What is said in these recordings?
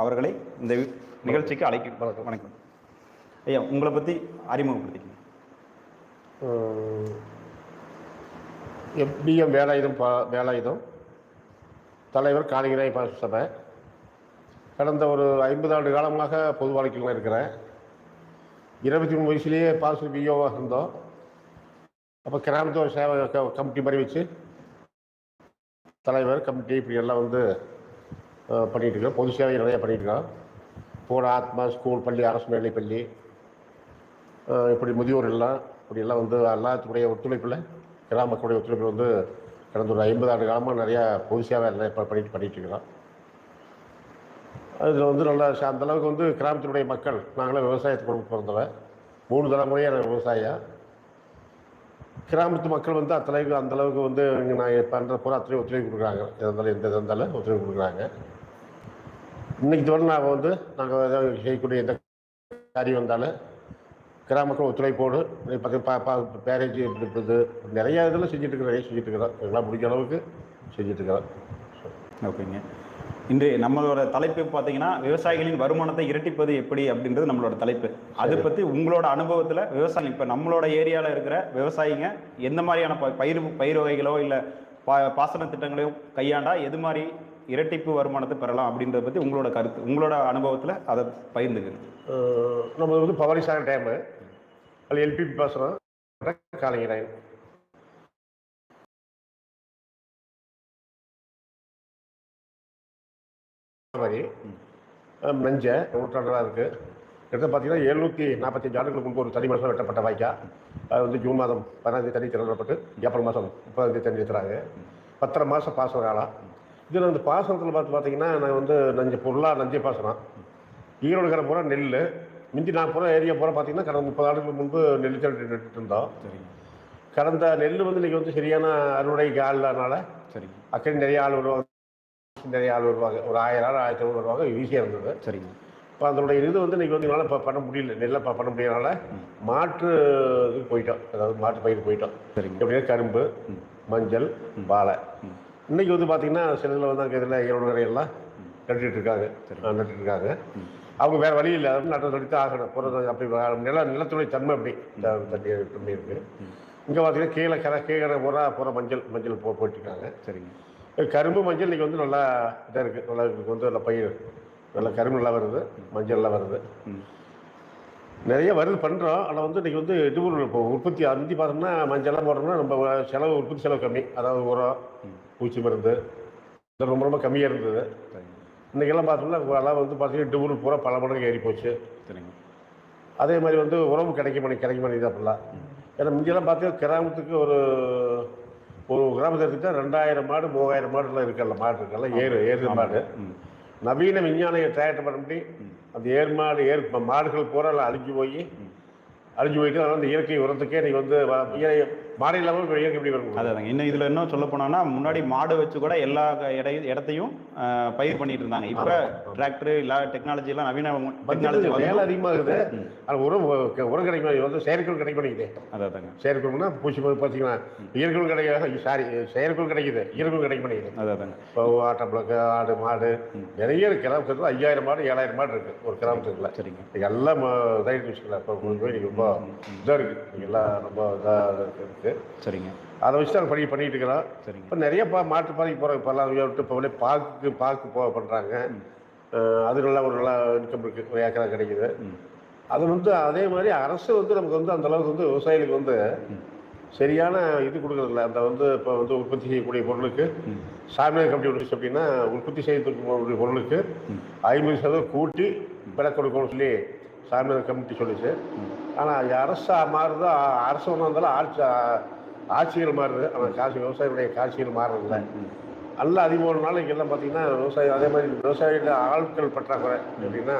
அவர்களை இந்த நிகழ்ச்சிக்கு அழைக்க வணக்கம். ஐயா உங்களை பற்றி அறிமுகப்படுத்திக்கங்க. எம்பிஎம் வேலாயுதம் பா வேலாயுதம். தலைவர் காணிகிராய் பாச சபை. கடந்த ஒரு ஐம்பது ஆண்டு காலமாக பொது வாழ்க்கையில் இருக்கிறேன். இருபத்தி மூணு வயசுலேயே பாசு பிஓவாக இருந்தோம். அப்போ கிராமத்து ஒரு சேவை கமிட்டி மாதிரி வச்சு தலைவர் கமிட்டி இப்படி எல்லாம் வந்து பண்ணிகிட்ருக்கோம் பொது சேவை நிறைய பண்ணிகிட்ருக்கோம் போன ஆத்மா ஸ்கூல் பள்ளி அரசு மேல்நிலைப் பள்ளி இப்படி முதியோர் எல்லாம் இப்படி எல்லாம் வந்து எல்லாத்துடைய ஒத்துழைப்பில் கிராம மக்களுடைய ஒத்துழைப்பில் வந்து கடந்த ஒரு ஐம்பது ஆண்டு காலமாக நிறையா பொது சேவை நிறைய ப- பண்ணிட்டு பண்ணிட்டு இருக்கிறோம் அதில் வந்து நல்லா அந்த அளவுக்கு வந்து கிராமத்தினுடைய மக்கள் நாங்களாம் விவசாயத்தை கொண்டு பிறந்தவன் மூணு தலைமுறையாக நான் விவசாயம் கிராமத்து மக்கள் வந்து அத்தளவுக்கு அந்தளவுக்கு வந்து இங்கே நான் பண்ணுற பூரா அத்தனை ஒத்துழைப்பு கொடுக்குறாங்க. எது இருந்தாலும் எந்த இது இருந்தாலும் ஒத்துழைப்பு கொடுக்குறாங்க. இன்னைக்கு வரை நாங்கள் வந்து நாங்கள் ஏதாவது செய்யக்கூடிய எந்த காரியம் வந்தாலும் கிராம மக்கள் ஒத்துழைப்போடு பக்கம் பா பா பேரேஜ் இருக்குது நிறைய இதில் செஞ்சுட்டு இருக்கிறோம் நிறைய செஞ்சுட்டு இருக்கிறோம். எங்களால் முடிஞ்ச அளவுக்கு செஞ்சுட்டு இருக்கிறோம். ஓகேங்க. இன்று நம்மளோட தலைப்பு பார்த்தீங்கன்னா விவசாயிகளின் வருமானத்தை இரட்டிப்பது எப்படி அப்படின்றது நம்மளோட தலைப்பு. அதை பற்றி உங்களோட அனுபவத்தில் விவசாயம் இப்போ நம்மளோட ஏரியாவில் இருக்கிற விவசாயிங்க எந்த மாதிரியான பயிர் பயிர் வகைகளோ இல்லை பா பாசன திட்டங்களையோ கையாண்டா எது மாதிரி இரட்டிப்பு வருமானத்தை பெறலாம் அப்படின்றத பற்றி உங்களோட கருத்து உங்களோட அனுபவத்தில் அதை பகிர்ந்துக்குங்க நம்ம வந்து பவானி சாகர் டேமு அது எல்பிபி பாசனம். காலைங்கிறாங்க மாதிரி. நெஞ்ச நூற்றாண்டாக இருக்குது கிட்டத்தட்ட பார்த்தீங்கன்னா எழுநூற்றி நாற்பத்தஞ்சு ஆண்டுகளுக்கு முன்பு ஒரு தனி மாதம் வெட்டப்பட்ட வாய்க்கா. அது வந்து ஜூன் மாதம் பதினாறு தேதி தண்ணி திறக்கப்பட்டு ஏப்ரல் மாதம் முப்பதாம் தேதி தண்ணி திறாங்க பத்தரை மாதம் பாசன காலம். இதில் அந்த பாசனத்தில் பார்த்து பார்த்தீங்கன்னா நான் வந்து நஞ்சு பொருளாக நஞ்சை பாசனம். ஈரோடு கரை பூரா நெல் மிந்தி நான் பூரா ஏரியா பூரா பார்த்தீங்கன்னா கடந்த முப்பது ஆண்டுகளுக்கு முன்பு நெல் செடி நட்டுட்டு இருந்தோம். சரிங்க. கடந்த நெல் வந்து இன்றைக்கி வந்து சரியான அறுவடைக்கு ஆள் இல்லாதனால சரிங்க. அக்கறை நிறைய ஆள் வருவாங்க நிறைய ஆள் வருவாங்க. ஒரு ஆயிரம் ஆள் ஆயிரத்தி ஐநூறு வருவாங்க ஈஸியாக இருந்தது சரிங்க. இப்போ அதனுடைய இது வந்து இன்றைக்கி வந்து இப்போ பண்ண முடியல நெல்லை ப- பண்ண முடியாதனால மாற்று இதுக்கு போயிட்டோம். அதாவது மாற்று பயிருக்கு போயிட்டோம். சரிங்க. எப்படின்னா கரும்பு. மஞ்சள் வாழை. ம். இன்னைக்கு வந்து பார்த்தீங்கன்னா சில இதில் வந்து அங்கே இதில் ஈரோடு கரையெல்லாம் நட்டுட்டு இருக்காங்க சரி. ஆ, நட்டுட்டு இருக்காங்க ம். அவங்க வேறு வழி இல்லை. அதாவது நட்டு நடித்து ஆகணும். புறம் அப்படி நில நிலத்துடைய தன்மை அப்படி. தண்ணி தண்ணி இருக்குது இங்கே பார்த்தீங்கன்னா கீழே கரை கீழே பூரா பூரா மஞ்சள் மஞ்சள் போ போட்டிருக்காங்க. சரிங்க. கரும்பு மஞ்சள் இன்னைக்கு வந்து நல்லா இதாக இருக்குது நல்லா இதுக்கு வந்து நல்லா பயிர் நல்லா கரும்பு நல்லா வருது. மஞ்சள் நல்லா வருது. நிறைய வருது பண்ணுறோம் ஆனால் வந்து இன்றைக்கி வந்து இது இப்போ உற்பத்தி அந்தி பார்த்தோம்னா மஞ்சள்லாம் போடுறோம்னா நம்ம செலவு உற்பத்தி செலவு கம்மி. அதாவது உரம் பூச்சி மருந்து. இது ரொம்ப ரொம்ப கம்மியாக இருந்தது. இன்றைக்கெல்லாம் பார்த்தோம்னா எல்லாம் வந்து பார்த்தீங்கன்னா டூரு பூரா பல மடங்கு ஏறி போச்சு. சரிங்க. அதே மாதிரி வந்து உறவு கிடைக்க மாட்டேங்குது கிடைக்க மாட்டேங்குது அப்படிலாம். ஏன்னா முந்தியெல்லாம் பார்த்தீங்கன்னா கிராமத்துக்கு ஒரு ஒரு கிராமத்தை எடுத்துக்கிட்டா ரெண்டாயிரம் மாடு மூவாயிரம் மாடுலாம் இருக்கல்ல மாடு இருக்கல்ல ஏறு ஏறு மாடு. நவீன விஞ்ஞான தயாரிட்ட பண்ணி அந்த ஏர் மாடு ஏர் மாடுகள் பூரா எல்லாம் அழிஞ்சு போய் அழிஞ்சு போயிட்டு அதனால அந்த இயற்கை உரத்துக்கே நீங்கள் வந்து மாடு இல்லாமல் இயற்கை எப்படி வரும் அதாங்க இன்னும் இதுல இன்னும் சொல்ல போனோம்னா முன்னாடி மாடு வச்சு கூட எல்லா இடை இடத்தையும் பயிர் பண்ணிட்டு இருந்தாங்க. இப்ப டிராக்டர் எல்லா டெக்னாலஜி எல்லாம் நவீன டெக்னாலஜி வேலை அதிகமாகுது. ஆனால் உரம் உரம் கிடைக்க. வந்து செயற்கைகள் கிடைக்க மாட்டேங்குது அதாங்க செயற்கைனா பூச்சி பார்த்தீங்கன்னா இயற்கையும் கிடைக்காது சாரி செயற்கையும் கிடைக்குது. இயற்கையும் கிடைக்க மாட்டேங்குது அதாங்க இப்போ ஆட்டை பிளக்கு ஆடு மாடு நிறைய இருக்கு. கிராமத்தில் ஐயாயிரம் மாடு ஏழாயிரம் மாடு இருக்கு. ஒரு கிராமத்துக்குள்ள. சரிங்க. எல்லாம் இதாகிட்டு வச்சுக்கலாம் இப்போ ரொம்ப இதாக இருக்குது எல்லாம் ரொம்ப இதாக இருக்குது சரிங்க. அதை வச்சு நாங்கள் பணி பண்ணிட்டு இருக்கிறோம். சரிங்க. இப்போ நிறைய பா மாட்டு பாதைக்கு போகிறாங்க இப்போல்லாம் விட்டு இப்போ வந்து பாக்கு பாக்கு போ பண்ணுறாங்க அது நல்லா ஒரு நல்லா இன்கம் இருக்குது ஒரு ஏக்கரா கிடைக்குது. அது வந்து அதே மாதிரி அரசு வந்து நமக்கு வந்து அந்த அளவுக்கு வந்து விவசாயிகளுக்கு வந்து சரியான இது கொடுக்குறதில்ல அந்த வந்து இப்போ வந்து உற்பத்தி செய்யக்கூடிய பொருளுக்கு. சாமியார் கமிட்டி ஒன்று அப்படின்னா உற்பத்தி செய்யக்கூடிய பொருளுக்கு ஐம்பது சதவீதம் கூட்டி விலை கொடுக்கணும்னு சொல்லி சாமியார் கமிட்டி சொல்லிச்சு. ஆனால் அரசு மாறுதோ அரசு இருந்தாலும் ஆட்சி ஆட்சிகள் மாறுது. ஆனால் காசு விவசாயிகளுடைய காட்சிகள் மாறுறதில்ல நல்லா அதிகமான நாளைக்கு எல்லாம் பார்த்தீங்கன்னா விவசாயம் அதே மாதிரி விவசாயிகள் ஆட்கள் பற்றாக்குறை அப்படின்னா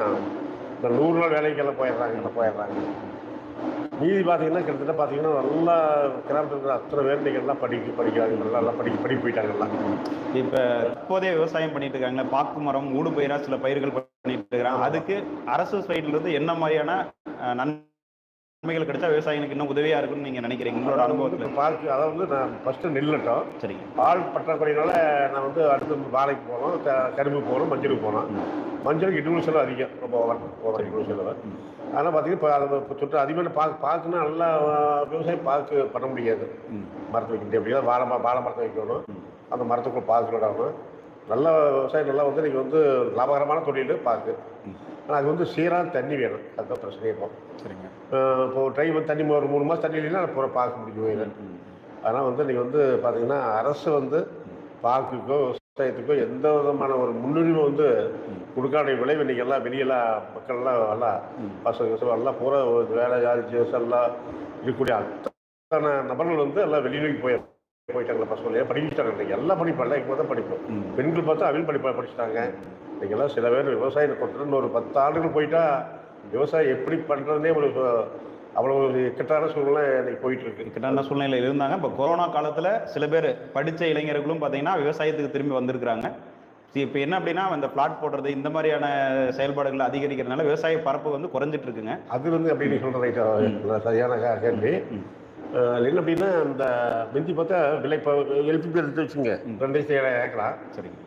இந்த நூறு நாள் வேலைக்கெல்லாம் போயிடுறாங்க போயிடுறாங்க. மீதி பார்த்தீங்கன்னா கிட்டத்தட்ட பார்த்தீங்கன்னா நல்லா கிராமத்தில் இருக்கிற அத்தனை எல்லாம் படிக்க படிக்கிறாங்க நல்லா நல்லா படிக்க படி போயிட்டாங்க எல்லாம். இப்ப தற்போதைய விவசாயம் பண்ணிட்டு இருக்காங்களே பாக்கு மரம் ஊடு பயிரா சில பயிர்கள் பண்ணிட்டு இருக்கிறாங்க அதுக்கு அரசு சைடுல இருந்து என்ன மாதிரியான நன்மைகள் கிடைச்சா விவசாயிகளுக்கு இன்னும் உதவியா இருக்கும்னு நீங்க நினைக்கிறீங்க? உங்களோட அனுபவத்துல. பார்க்கு அதாவது நான் ஃபஸ்ட்டு நெல் நட்டோம் சரிங்க. பால் பற்றாக்குறையினால நான் வந்து அடுத்து வாழைக்கு போனோம் க- கரும்பு போனோம் மஞ்சளுக்கு போனோம். மஞ்சளுக்கு இடுவு செலவு அதிகம். ரொம்ப ஓவர் செலவு. ஆனால் பார்த்தீங்கன்னா இப்போ அதை சுற்று அதிகமாக பாக்கு பாக்குன்னா நல்லா விவசாயம் பாக்கு பண்ண முடியாது. மரத்தை வைக்க முடியாது. வாழை வாழை மரத்தை வைக்கணும். அந்த மரத்துக்குள்ள பாக்கு விடாமல் நல்ல விவசாயம் நல்லா வந்து நீங்கள் வந்து லாபகரமான தொழில் பாக்கு. ஆனால் அது வந்து சீரான தண்ணி வேணும். அதுதான் பிரச்சனை இருக்கும். சரிங்க. இப்போ ட்ரை வந்து தண்ணி ஒரு மூணு மாதம் தண்ணி இல்லைன்னா பூரா பாக்கு முடிஞ்சு போயிடும் ம் ஆனால் வந்து நீங்கள் வந்து பார்த்தீங்கன்னா அரசு வந்து பாக்குக்கோ விவசாயத்துக்கோ எந்த விதமான ஒரு முன்னுரிமை வந்து கொடுக்காத விளைவு இன்னைக்கு எல்லாம் வெளியெல்லாம் மக்கள்லாம் எல்லாம் பசங்க எல்லாம் பூரா வேலை ஜாதி எல்லாம் இருக்கக்கூடிய அத்தனை நபர்கள் வந்து எல்லாம் வெளிநோக்கி போய் போயிட்டாங்க பசங்க படிச்சுட்டாங்க இன்னைக்கு எல்லாம் படிப்பாங்க இப்போ தான் படிப்போம். பெண்கள் பார்த்தா அவங்க படிப்பா படிச்சுட்டாங்க. இன்னைக்கு எல்லாம் சில பேர் விவசாயம் கொடுத்துட்டு ஒரு பத்து ஆண்டுகள் போயிட்டா விவசாயம் எப்படி பண்ணுறதுனே ஒரு அவ்வளோ ஒரு இக்கட்டான சூழ்நிலை இன்னைக்கு போயிட்டு இருக்கு இக்கட்டான சூழ்நிலையில் இருந்தாங்க. இப்போ கொரோனா காலத்தில் சில பேர் படித்த இளைஞர்களும் பார்த்தீங்கன்னா விவசாயத்துக்கு திரும்பி வந்திருக்கிறாங்க. இப்போ என்ன அப்படின்னா இந்த பிளாட் போடுறது இந்த மாதிரியான செயல்பாடுகள் அதிகரிக்கிறதுனால விவசாய பரப்பு வந்து குறைஞ்சிட்டு இருக்குங்க. அது வந்து அப்படி நீ சொல்கிற ரைட்டா சரியான கேள்வி. என்ன அப்படின்னா இந்த மிந்தி பார்த்தா விலை இப்போ எல்பிபி எடுத்து வச்சுங்க ரெண்டு ஏழு ஏக்கரா. சரிங்க.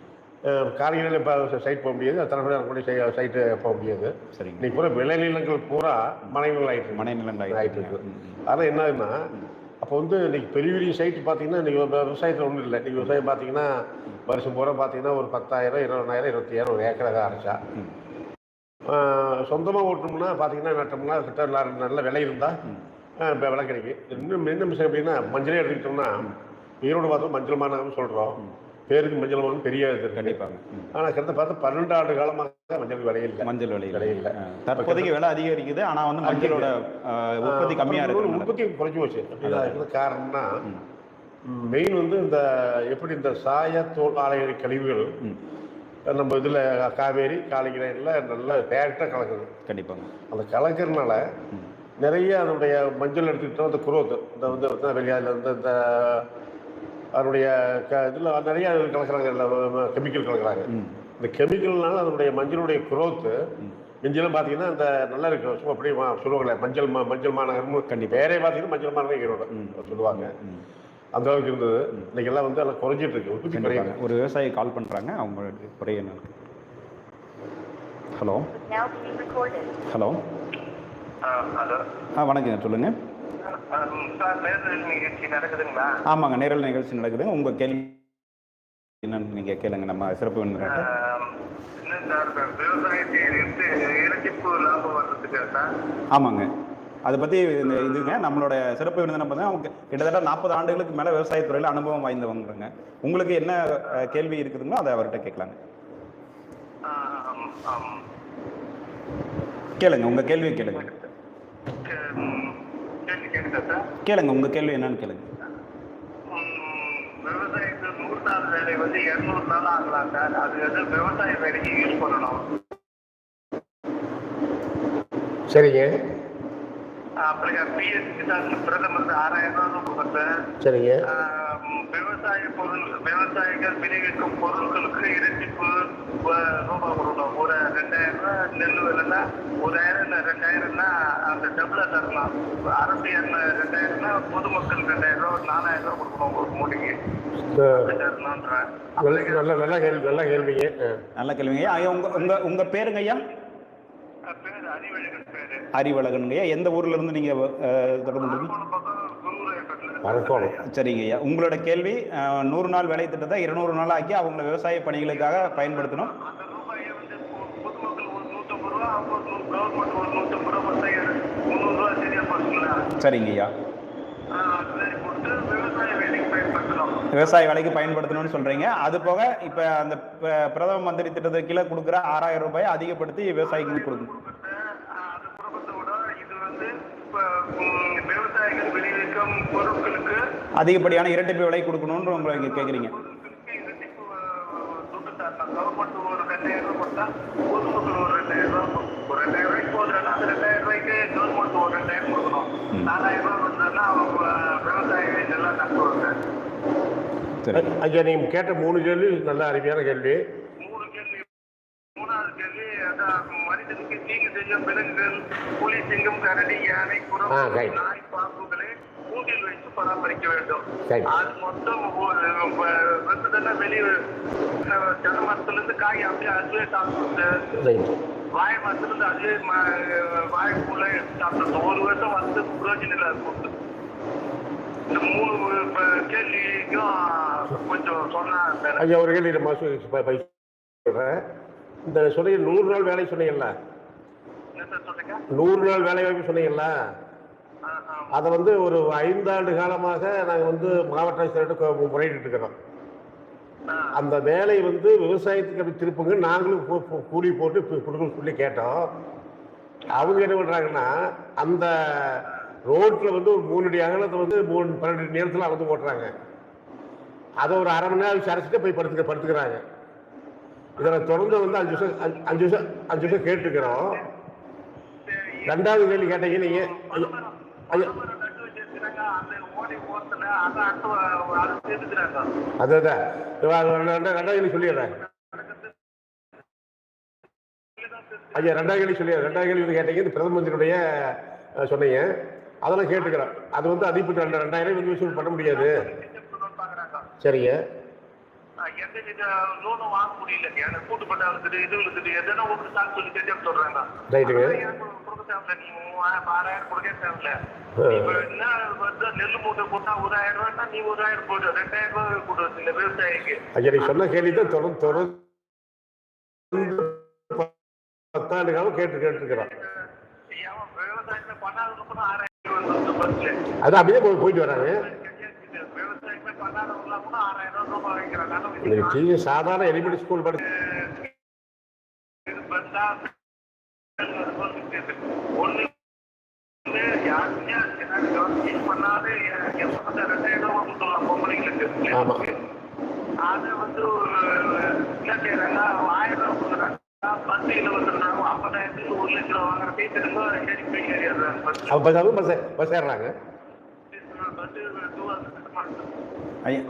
காலையில் இப்போ சைட் போக முடியாது. தலைமையாக கூட சைட்டு போக முடியாது. சரிங்க. இன்னைக்கு பூரா விளைநிலங்கள் பூரா மனைகள் ஆயிட்டு இருக்கு. மனை நிலங்கள் ஆயிட்டு இருக்கு. ஆனால் என்னன்னா அப்போ வந்து இன்னைக்கு பெரிய பெரிய சைட்டு பார்த்தீங்கன்னா இன்னைக்கு விவசாயத்தில் ஒன்றும் இல்லை. இன்னைக்கு விவசாயம் பார்த்தீங்கன்னா வருஷம் பூரா பார்த்தீங்கன்னா ஒரு பத்தாயிரம் இருபதாயிரம் இருபத்தாயிரம் ஒரு ஏக்கராக ம். சொந்தமாக ஓட்டணும்னா பார்த்தீங்கன்னா நட்டோம்னா கிட்ட நல்ல- நல்ல விலை இருந்தால் இப்போ விலை கிடைக்கும் இன்னும் என்ன விஷயம் அப்படின்னா மஞ்சளே எடுத்துக்கிட்டோம்னா ஈரோடு பார்த்தோம் மஞ்சள் மாநகரம் சொல்கிறோம் பேருக்கு மஞ்சள் மாநகரம் பெரிய இது கண்டிப்பாங்க. ஆனால் கிட்ட பார்த்தா பன்னெண்டு ஆண்டு காலமாக மஞ்சள் விலை இல்லை. மஞ்சள் விலை விலை இல்லை. தற்போதைக்கு விலை அதிகரிக்குது. ஆனால் வந்து மஞ்சளோட உற்பத்தி கம்மியாக அப்புறம் இருக்கு உற்பத்தி குறைஞ்சி போச்சு. இதுக்கு காரணம்னா மெயின் வந்து இந்த எப்படி இந்த சாய தோல் ஆலைகள் கழிவுகள். நம்ம இதில் காவேரி காலிகிரையில் நல்லா டேரெக்டாக கலக்குது. கண்டிப்பாங்க. அந்த கலக்கிறதுனால. நிறைய அதனுடைய மஞ்சள் எடுத்துக்கிட்டோம் அந்த குரோத் இந்த வந்து வந்து வெளியால் இருந்து இந்த அதனுடைய க இதில் நிறைய கலக்கிறாங்க கெமிக்கல் கலக்கிறாங்க. ம். இந்த கெமிக்கல்னால அதனுடைய மஞ்சளுடைய குரோத்து மிஞ்சலும் பார்த்தீங்கன்னா இந்த நல்லா இருக்கு. சும்மா அப்படியே சொல்லுவாங்களே மஞ்சள் மா மஞ்சள் மாநகரம் கண்டிப்பா. பேரே பார்த்தீங்கன்னா மஞ்சள் மாநகரம் ஈரோடு சொல்லுவாங்க. ம். அந்த அளவுக்கு இருந்தது. இன்னைக்கு எல்லாம் வந்து எல்லாம் குறைஞ்சிட்டு இருக்கு. உற்பத்தி கண்டிப்பாங்க ஒரு விவசாயி கால் பண்ணுறாங்க அவங்களோட குறை என்ன இருக்கு ஹலோ. Hello hello. ஆ வணக்கங்க சொல்லுங்கள் ஆமாங்க நேரல் நிகழ்ச்சி நடக்குதுங்க உங்கள் கேள்வி என்னன்னு நீங்கள் கேளுங்க நம்ம சிறப்பு சார் ஆமாங்க. அதை பற்றி இந்த இதுங்க நம்மளோட சிறப்பு விருந்தினர் பார்த்தீங்கன்னா அவங்க கிட்டத்தட்ட நாற்பது ஆண்டுகளுக்கு மேலே விவசாயத்துறையில் அனுபவம் வாய்ந்தவங்கிறங்க உங்களுக்கு என்ன கேள்வி இருக்குதுங்களோ அதை அவர்கிட்ட கேட்கலாங்க. கேளுங்க உங்கள் கேள்வியை கேளுங்க ம், கேள்வி கேட்குதா சார் கேளுங்க உங்கள் கேள்வி என்னன்னு கேளுங்க. ம், விவசாயத்தில் நூறு நாள் வேலை வந்து இரநூறு நாள் ஆகலாம் சார். அது வந்து விவசாய வேலைக்கு யூஸ் பண்ணணும். சரிங்க. அப்புறம் பிஎஸ் கிசான் பிரதமர் ஆறாயிரம் ரூபாய் கொடுக்குறேன் சரிங்க. விவசாய பொருள் விவசாயிகள் விளைவிக்கும் பொருட்களுக்கு இரட்டிப்பு ரூபாய் கொடுக்கணும். ஒரு ரெண்டாயிரம் ரூபாய் நெல் விலைன்னா ஒரு ஆயிரம் ரெண்டாயிரம்னா அந்த டபுளா தரலாம். அரசு ரெண்டாயிரம்னா பொதுமக்கள் ரெண்டாயிரம் ரூபாய் நாலாயிரம் ரூபாய் கொடுக்கணும் ஒரு மூட்டைக்கு நல்ல நல்ல நல்ல கேள்வி நல்ல கேள்விங்க. நல்ல கேள்விங்க. உங்கள் உங்கள் உங்கள் பேருங்க ஐயா? பேர் அறிவழகன் பேரு. அறிவழகனுங்க ஐயா எந்த ஊர்ல இருந்து நீங்கள் தொடர்பு சரிங்க ஐயா உங்களோட கேள்வி நூறு நாள் வேலை திட்டத்தை இருநூறு நாள் ஆக்கி அவங்க விவசாய பணிகளுக்காக பயன்படுத்தணும். அந்த ரூபாயை வந்து பொ- பொதுமக்கள் ஒரு நூற்றம்பது ரூபா அவங்க ஒரு நூறு கவர்மெண்ட் ஒரு நூற்றம்பது ரூபா விவசாயம் முந்நூறுரூவா சரியா போச்சுங்களா சரிங்க ஐயா சரி கொடுத்து விவசாய வேலைக்கு பயன்படுத்தணும்னு சொல்றீங்க. அது போக இப்போ அந்த பிரதம மந்திரி திட்டத்துக்கு கீழே கொடுக்குற ஆறாயிரம் ரூபாயை அதிகப்படுத்தி விவசாயிகளுக்கு கொடுக்கணும் கொடுத்த, ஆஹ், அந்த குடும்பத்தை விட இது வந்து இப்ப, ம், விவசாயிகள் விளைவிக்கும் பொருட்களுக்கு அதிகப்படியான இரட்டிப்பு விலை கொடுக்கணும்னு உங்களை இங்கே கேட்குறீங்க கவர்மெண்ட் ஒரு ரெண்டாயிரம் ரூபாய் கொடுத்தா பொதுமக்கள் ஒரு ரெண்டாயிரம் ரூபாய் ஒரு ரெண்டாயிரம் ரூபாய்க்கு போதுன்னா அந்த ரெண்டாயிரம் ரூபாய்க்கு கவர்மெண்ட் ஒரு ரெண்டாயிரம் கொடுக்கணும். நாலாயிரம் ரூபாய் வந்ததுன்னா அவங்க விவசாயிகள் இதெல்லாம் நஷ்டம் ஐயா நீங்க கேட்ட மூணு கேள்வி நல்ல அருமையான கேள்வி. மூணு கேள்வி மூணாவது கேள்வி அதான் மனிதனுக்கு தீங்கு செய்யும் விலங்குகள் புலி சிங்கம் கரடி யானை குரங்கு. நாய் பாம்புகளை கூண்டில் வைத்து பராமரிக்க வேண்டும். அது மொத்தம் ஒரு வெத்ததெல்லாம் வெளியே இருந்து காய் அப்படியே அதுவே சாப்பிட்டு ரைட் வாழை மரத்துல இருந்து அதுவே எடுத்து சாப்பிட்டு ஒரு வருஷம் வந்து புரோஜனம் இல்லாத போட்டு இந்த மூணு கேள்விக்கும் கொஞ்சம் சொன்னா ஐயா ஒரு கேள்வி நம்ம இந்த சொன்னீங்க நூறு நாள் வேலை சொன்னீங்கல்ல? நூறு நாள் வேலை வாய்ப்பு சொன்னீங்கல்ல. அதை வந்து ஒரு ஐந்தாண்டு காலமாக நாங்கள் வந்து மாவட்ட ஆட்சியர்கிட்ட முறையிட்டு இருக்கிறோம். அந்த வேலை வந்து விவசாயத்துக்கு அப்படி திருப்புங்க நாங்களும் கூலி போட்டு கொடுக்கணும்னு சொல்லி கேட்டோம் அவங்க என்ன பண்ணுறாங்கன்னா அந்த ரோட்டில் வந்து ஒரு மூணு அடி அகலத்தை வந்து மூணு பன்னெண்டு நேரத்தில் அளந்து ஓட்டுறாங்க அதை ஒரு அரை மணி நேரம் சரிச்சுட்டு போய் படுத்துக்க படுத்துக்கிறாங்க இதில் தொடர்ந்து வந்து அஞ்சு வருஷம் அஞ்சு- வருஷம் அஞ்சு வருஷம் கேட்டுக்கிறோம். ரெண்டாவது கேள்வி கேட்டீங்க நீங்கள் பனைமரம் அதான் அதான் ரெண்டாவது கேள்வி சொல்லிடுறேன். ஐயா ரெண்டாவது கேள்வி சொல்லி ரெண்டாவது கேள்வி கேட்டீங்க. இந்த பிரதம மந்திரியுடைய சொன்னீங்க. அதெல்லாம் கேட்டுக்கிறேன். அது வந்து அதிபர் ரெண்டு ரெண்டாயிரம் வந்து பண்ண முடியாது. சரிங்க. வித லோனும் வாங்க முடியல. எனக்கு கூட்டு பண்ண இருக்குது இது இருக்குது எதனா ஒன்று சாக்கு சொல்லி செஞ்சு சொல்றாங்க. ரைட்டுங்க. எனக்கு கொடுக்க தேவையில்ல. நீ மூவாயிரம் ஆறாயிரம் கொடுக்க தேவையில்ல. இப்ப என்ன வந்து நெல் மூட்டை போட்டா ஒரு ஆயிரம் ரூபாய்னா நீ ஒரு ஆயிரம் போடு. ரெண்டாயிரம் ரூபாய் கொடு இந்த விவசாயிக்கு. ஐயா நீ சொன்ன கேள்வி தான் தொடர்ந்து தொடர்ந்து பத்தாண்டு காலம் கேட்டு கேட்டுருக்கிறோம் ஏன் விவசாயத்தை பண்ணாதவங்களுக்கும் ஆறாயிரம் வந்து பஸ்ல அது அப்படியே போய் போயிட்டு வராங்க விவசாயமே பண்ணாதவங்களாம் கூட ஆறாயிரம் ரூபாய் வாங்கிக்கிறாங்க. ஆனா இன்னைக்கு டீ சாதாரண எலிமெண்ட் ஸ்கூல் படி ஆமா. அது வந்து ஒரு என்ன செய்யறாங்க ஆயிரம் ரூபாய் கொடுக்குறாங்க. பஸ் அவங்க ஐயா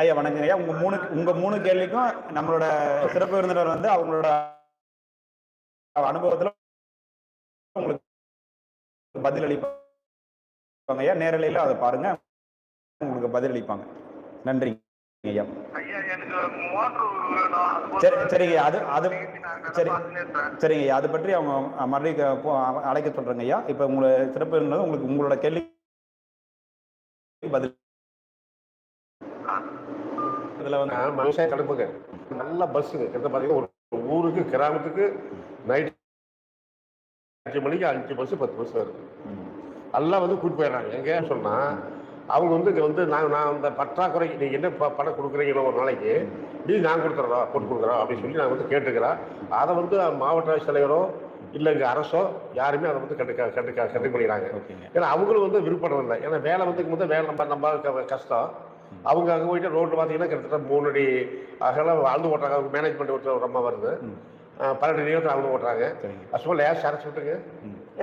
ஐயா- வணக்கம் ஐயா உங்க மூணு உங்க மூணு கேள்விக்கும் நம்மளோட சிறப்பு விருந்தினர் வந்து அவங்களோட அனுபவத்துல உங்களுக்கு பதில் அளிப்பாங்க. ஐயா நேரலையில அதை பாருங்க. உங்களுக்கு பதில் அளிப்பாங்க. நன்றி ஐயா. சரி சரிங்க. அது அது சரி. சரிங்க ஐயா. அது பற்றி அவங்க மறுபடியும் அழைக்க சொல்றேங்க ஐயா. இப்போ உங்களை சிறப்பு விருந்தினர் உங்களுக்கு உங்களோட கேள்வி பதில் இதுல வந்து விவசாய தடுப்புங்க நல்ல பஸ்ஸுங்க கிட்ட பார்த்தீங்கன்னா ஒரு ஊருக்கு கிராமத்துக்கு நைட் அஞ்சு மணிக்கு அஞ்சு பஸ் பத்து பஸ் வருது. எல்லாம் வந்து கூட்டு போயிடுறாங்க. எங்க சொன்னா அவங்க வந்து இங்க வந்து நான் நான் அந்த பற்றாக்குறைக்கு நீங்க என்ன ப- பணம் கொடுக்குறீங்களோ ஒரு நாளைக்கு நீ நான் கொடுத்துறோம் போட்டு கொடுக்குறோம் அப்படின்னு சொல்லி நான் வந்து கேட்டுக்கிறேன் அதை வந்து மாவட்ட ஆட்சித் தலைவரோ இல்லை இங்கே அரசோ யாருமே அதை வந்து கண்டு கண்டு கண்டு பண்ணிக்கிறாங்க ஓகேங்க. ஏன்னா அவங்களும் வந்து விருப்பம் இல்லை ஏன்னா வேலை வந்துக்கும் போது வேலை நம்ம நம்ம கஷ்டம். அவங்க அங்கே போயிட்டு ரோட்டில் பார்த்தீங்கன்னா கிட்டத்தட்ட மூணு அடி அகலம் வாழ்ந்து ஓட்டுறாங்க. அவங்க மேனேஜ்மெண்ட் ஒரு ஒரு அம்மா வருது. பன்னெண்டு நிமிஷம் அவங்க ஓட்டுறாங்க. சரிங்க. அசுமா லேஸ் அரைச்சி விட்டுங்க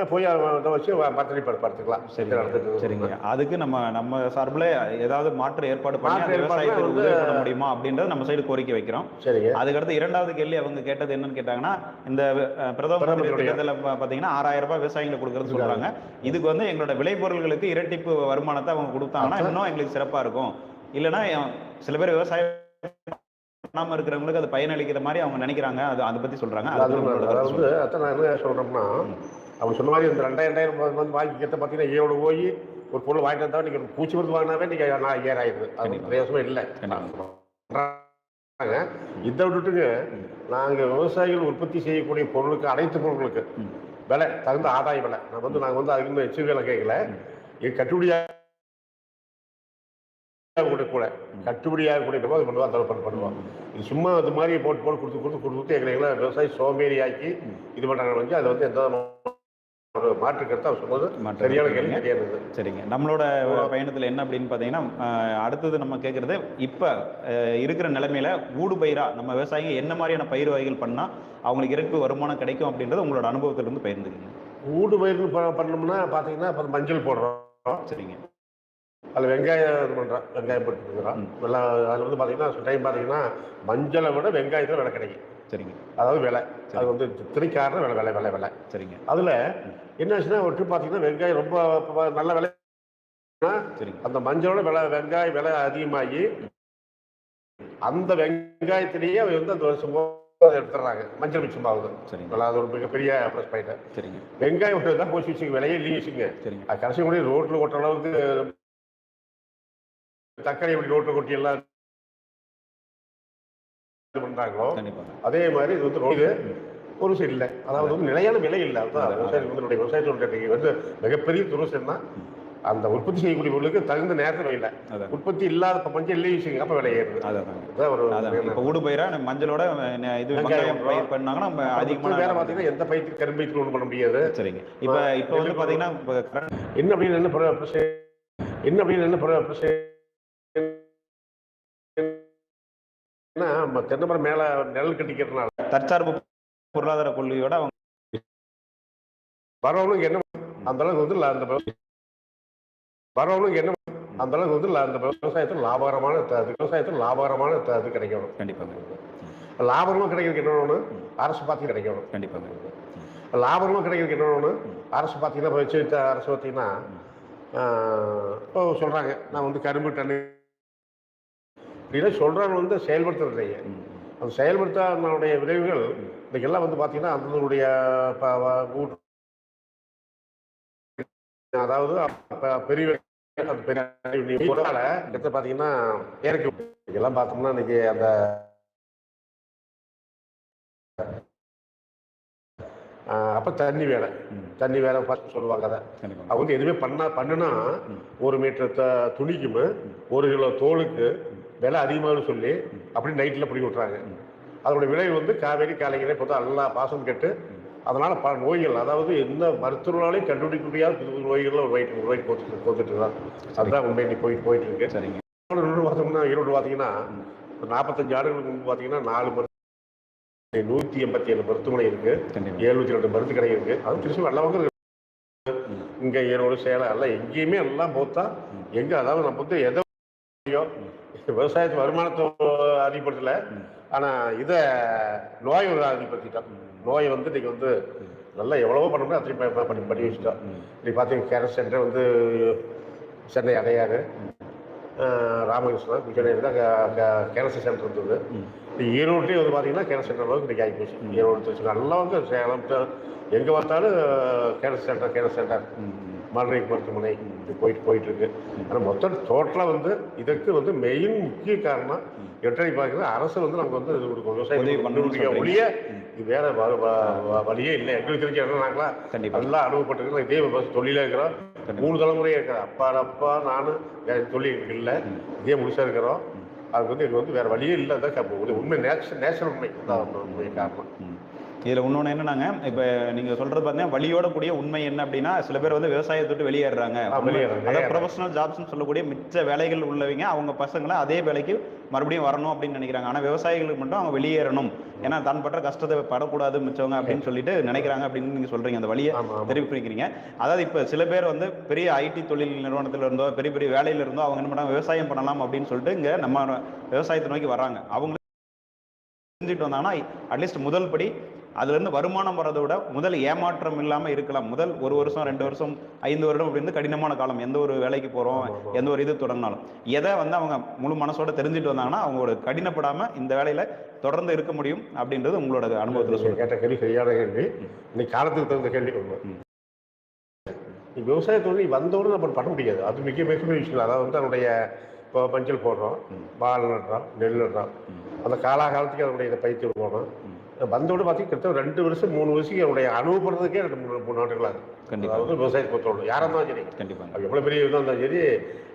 போய் இதை வச்சு பத்திரி படுத்துக்கலாம். சரி நடந்துட்டு சரிங்க. அதுக்கு நம்ம நம்ம சார்பில் ஏதாவது மாற்று ஏற்பாடு பண்ணி விவசாயத்துக்கு உதவி பண்ண முடியுமா அப்படின்றத நம்ம சைடு கோரிக்கை வைக்கிறோம். சரிங்க. அதுக்கடுத்து இரண்டாவது கேள்வி அவங்க கேட்டது என்னன்னு கேட்டாங்கன்னா இந்த அஹ், பிரதம மந்திரி பிரதமருடைய- திட்டத்தில் பா- பாத்தீங்கன்னா ஆறாயிரம் ரூபாய் விவசாயிகளுக்கு கொடுக்கறது சொல்றாங்க. இதுக்கு வந்து எங்களோட விளைபொருள்களுக்கு இரட்டிப்பு வருமானத்தை அவங்க கொடுத்தாங்கன்னா இன்னும் எங்களுக்கு சிறப்பா இருக்கும். இல்லைன்னா சில பேர் விவசாயம் இருக்கிறவங்களுக்கு அது பயனளிக்கிற மாதிரி அவங்க நினைக்கிறாங்க. அது அதை பத்தி சொல்றாங்க. அது அதாவது அதான் நான் என்ன சொல்கிறோம்னா அவங்க சொன்ன மாதிரி இந்த ரெண்டாயிரம் ரெண்டாயிரம் வந்து வாங்கி கேட்ட பார்த்தீங்கன்னா ஈரோடு போய் ஒரு பொருள் வாங்கிட்டு வந்தா நீங்கள் பூச்சி மருந்து வாங்கினாவே நீங்கள் நான் ஆயிடுது. அது. பிரயோசனம் இல்லை. இதை விட்டுட்டுங்க நாங்கள் விவசாயிகள் உற்பத்தி செய்யக்கூடிய பொருளுக்கு அனைத்து பொருட்களுக்கு. விலை தகுந்த ஆதாய விலை. நான் வந்து நாங்கள் வந்து அதுக்கு எச்சு வேலை கேட்கல கட்டுப்படியாக கட்டுப்படியாக கூட அது பண்ணுவோம் அதை பண்ண பண்ணுவோம். இது சும்மா அது மாதிரி போட்டு போட்டு கொடுத்து கொடுத்து கொடுத்து கொடுத்து எங்களை எல்லாம் விவசாயி சோம்பேறியாக்கி இது பண்ணுறாங்க வந்து அது வந்து எந்த ஒரு மாற்று கருத்து அவர் சொன்னது சரியான கேள்வி சரிங்க. நம்மளோட பயணத்தில் என்ன அப்படின்னு பார்த்தீங்கன்னா அடுத்தது நம்ம கேட்குறது இப்போ இருக்கிற நிலைமையில ஊடு பயிரா நம்ம விவசாயிங்க என்ன மாதிரியான பயிர் வகைகள் பண்ணால் அவங்களுக்கு இறப்பு வருமானம் கிடைக்கும் அப்படின்றது உங்களோட அனுபவத்திலிருந்து பகிர்ந்துக்குங்க. ஊடு பயிர் ப- பண்ணோம்னா பார்த்தீங்கன்னா இப்போ மஞ்சள் போடுறோம். சரிங்க. அதில் வெங்காயம் இது பண்ணுறோம் வெங்காயம் போட்டுருக்குறோம் ம். நல்லா அதில் வந்து பார்த்தீங்கன்னா டைம் பார்த்தீங்கன்னா மஞ்சளை விட வெங்காயத்தில் விலை கிடைக்கும். சரிங்க. அதாவது விலை. அது வந்து திணைக்காரன விலை விலை விலை விலை. சரிங்க. அதில் என்ன ஆச்சுன்னா ஒரு trip பார்த்தீங்கன்னா வெங்காயம் ரொம்ப நல்ல விலை. சரிங்க. அந்த மஞ்சளோட விலை வெங்காய விலை அதிகமாகி அந்த வெங்காயத்திலேயே அவங்க வந்து அந்த வருஷம் போக எடுத்துடுறாங்க. மஞ்சள் மிச்சமாகுது சரிங்க. நல்லா அது ஒரு மிகப்பெரிய ப்ளஸ் பாயிண்ட் சரிங்க. வெங்காயம் மட்டும் தான் போச்சு வச்சுங்க விலையே இல்லைங்க வச்சுங்க சரிங்க. கடைசி கூட ரோட்டில் கொட்டுற அளவுக்கு தக்காளி எப்படி ரோட்டில் கொட்டி எல்லாம் இது பண்றாங்களோ அதே மாதிரி இது வந்து ரோடு. ஒரு சைடு இல்லை. அதாவது வந்து நிலையான விலை இல்லை அதுதான் விவசாயத்துக்கு விவசாயத்தோட வந்து மிகப்பெரிய துருசம்னா அந்த உற்பத்தி செய்யக்கூடிய பொருளுக்கு தகுந்த நேரத்தில் இல்லை உற்பத்தி இல்லாத இப்போ மஞ்சள் இல்லை வச்சுங்க அப்போ விலை ஏறுது. அதான் ஒரு இப்போ ஊடு பயிரா மஞ்சளோட இது பயிர் பண்ணாங்கன்னா நம்ம அதிகமான வேற பார்த்தீங்கன்னா எந்த பயிற்சி கரும்பயிற்சி ஒன்றும் பண்ண முடியாது. சரிங்க. இப்போ இப்போ வந்து current- என்ன அப்படின்னு என்ன என்ன அப்படின்னு என்ன பிர- பிரச்சனை ஏன்னா, நம்ம தென்னை மேல நிழல் கட்டிக்கிறதுனால. தற்சார்பு பொருளாதார கொள்கையோட அவங்க வரவனுக்கு என்ன அந்த அளவுக்கு வந்து அந்த வரவனுக்கு என்ன அந்த அளவுக்கு வந்து அந்த விவசாயத்தில் லாபகரமான விவசாயத்தில் லாபகரமான இது கிடைக்கணும். கண்டிப்பாங்க. லாபகரமாக கிடைக்கிறதுக்கு என்ன ஒன்று அரசு பார்த்து கிடைக்கணும். கண்டிப்பாங்க. லாபகரமாக கிடைக்கிறதுக்கு என்ன ஒன்று அரசு பார்த்தீங்கன்னா அரசு பார்த்தீங்கன்னா இப்போ சொல்கிறாங்க நான் வந்து கரும்பு டன்னு இப்படிலாம் சொல்கிறாங்க வந்து செயல்படுத்துறது இல்லைங்க ம். அந்த செயல்படுத்தாதனுடைய விளைவுகள் இன்னைக்கெல்லாம் வந்து பார்த்தீங்கன்னா ஊ- அதாவது பெரிய பார்த்தீங்கன்னா இறக்கி இதெல்லாம் பார்த்தோம்னா இன்னைக்கு அந்த அப்ப தண்ணி வேலை. தண்ணி வேலை பார்த்து சொல்லுவாங்க அதை. அவங்க வந்து எதுவுமே பண்ணா பண்ணுனா ஒரு மீட்டர் த துணிக்கும் ஒரு கிலோ தோலுக்கு விலை அதிகமாகனு சொல்லி அப்படி நைட்டில் பிடி விட்றாங்க அதோட விளைவு வந்து காவேரி காலைங்களே இப்போ எல்லா பாசம் கெட்டு. அதனால பல நோய்கள் அதாவது எந்த மருத்துவர்களாலையும் கண்டுபிடிக்க முடியாத புது புது நோய்கள் ஒரு வயிற்று ஒரு வயிற்று கொடுத்துட்டு கொடுத்துட்டு தான் அதுதான் உண்மை இன்னைக்கு போயிட்டு போயிட்டு இருக்கு. சரிங்க. ஈரோடு பார்த்தோம்னா ஈரோடு பார்த்தீங்கன்னா நாற்பத்தஞ்சு ஆண்டுகளுக்கு முன்பு பார்த்தீங்கன்னா நாலு மருந்து நூற்றி எண்பத்தி ஏழு மருத்துவமனை இருக்கு. எழுநூத்தி ரெண்டு மருந்து கடை இருக்கு. அது திருச்சி வெள்ளவங்க இங்க ஈரோடு சேலம் எல்லாம் எங்கேயுமே எல்லாம் போத்தா எங்க அதாவது நம்ம வந்து எதை முடியோ, விவசாயத்து வருமானத்தை அதிகப்படுத்தல. ஆனா இத நோய் ஒரு அதிகப்படுத்திட்டோம். நோயை வந்து இன்னைக்கு வந்து நல்லா எவ்வளவோ பண்ண முடியும் அத்தனை பண்ணி பண்ணி வச்சுட்டோம். இன்னைக்கு பார்த்தீங்கன்னா கேரஸ் சென்டர் வந்து சென்னை அடையாறு. ராமகிருஷ்ணன் சென்னையில் தான் சென்டர் இருந்தது. இந்த வந்து பார்த்தீங்கன்னா கேன்சர் சென்டர் அளவுக்கு இன்றைக்கி ஆகிப்போச்சு ஈரோடு திருச்சி நல்லா வந்து சேலம் எங்கே பார்த்தாலும் கேன்சர் சென்டர் கேரஸ் சென்டர். மதுரை மருத்துவமனை போயிட்டு போயிட்டு இருக்கு ஆனால் மொத்தம் டோட்டலாக வந்து இதற்கு வந்து மெயின் முக்கிய காரணம் எட்டரை பார்க்குறது அரசு வந்து நமக்கு வந்து இது கொடுக்கும். விவசாயம். ஒழிய இது வேற வழியே இல்லை. எங்களுக்கு தெரிஞ்ச இடம் நாங்களா நல்லா அனுபவப்பட்டிருக்கிறோம். இதே விவசாய தொழிலாக இருக்கிறோம். மூணு தலைமுறையாக இருக்கிறோம். அப்பா அப்பா நானும் வேற தொழில் இல்லை. இதே முழுசாக இருக்கிறோம். அதுக்கு வந்து எங்களுக்கு வந்து வேற வழியே இல்லை. தான் உண்மை நேச்சர் நேச்சுரல் உண்மை. தான் உண்மை காரணம். இதுல இன்னொன்று என்னன்னாங்க இப்போ நீங்க சொல்றது பார்த்தீங்கன்னா வழியோட கூடிய உண்மை என்ன அப்படின்னா சில பேர் வந்து விவசாயத்தை விட்டு வெளியேறாங்க. அதாவது. ப்ரொஃபஷனல் ஜாப்ஸ்னு சொல்லக்கூடிய மிச்ச வேலைகள் உள்ளவங்க அவங்க பசங்களை அதே வேலைக்கு மறுபடியும் வரணும் அப்படின்னு நினைக்கிறாங்க. ஆனா விவசாயிகளுக்கு மட்டும் அவங்க வெளியேறணும். ஏன்னா தான் பட்ட கஷ்டத்தை படக்கூடாது மிச்சவங்க அப்படின்னு சொல்லிட்டு நினைக்கிறாங்க அப்படின்னு நீங்க சொல்றீங்க. அந்த வழியை. தெரிவிக்கிறீங்க. அதாவது இப்போ சில பேர் வந்து பெரிய ஐடி தொழில் நிறுவனத்துல இருந்தோ பெரிய பெரிய வேலையில இருந்தோ அவங்க என்ன பண்ணாங்க விவசாயம் பண்ணலாம் அப்படின்னு சொல்லிட்டு இங்க நம்ம விவசாயத்தை நோக்கி வராங்க அவங்க செஞ்சுட்டு வந்தாங்கன்னா அட்லீஸ்ட் முதல் படி அதுல இருந்து வருமானம் வரதை விட முதல் ஏமாற்றம் இல்லாம இருக்கலாம். முதல் ஒரு வருஷம் ரெண்டு வருஷம் ஐந்து வருடம் அப்படி இருந்து கடினமான காலம். எந்த ஒரு வேலைக்கு ஆமா. எந்த ஒரு இது தொடங்கினாலும் எதை வந்து அவங்க முழு மனசோட தெரிஞ்சுட்டு வந்தாங்கன்னா அவங்களோட கடினப்படாம இந்த வேலையில தொடர்ந்து இருக்க முடியும் அப்படின்றது உங்களோட அனுபவத்துல நீங்க சொல்லுங்க கேட்ட கேள்வி சரியான கேள்வி. இன்னைக்கு காலத்துக்கு தகுந்த கேள்வி ஒன்று விவசாய தொழில் வந்தவுடனே நம்ம பண்ண முடியாது. அது மிக மிகப்பெரிய விஷயம். அதாவது வந்து அதனுடைய இப்போ மஞ்சள் போடுறோம் பால் நடுறோம் நெல் நடுறோம். அந்த காலாகாலத்துக்கு அதனுடைய பயிற்சி போடணும் வந்தோட பார்த்தீங்கன்னா கிட்டத்தட்ட ரெண்டு வருஷம் மூணு வருஷம் என்னுடைய அனுபவப்படுறதுக்கே ரெண்டு மூணு மூணு நாட்டுகள் ஆகுது கண்டிப்பா. அதாவது விவசாயத்தை பொறுத்தவரை யாராக இருந்தாலும் சரி. கண்டிப்பாங்க அது எவ்வளோ பெரிய இதாக இருந்தாலும் சரி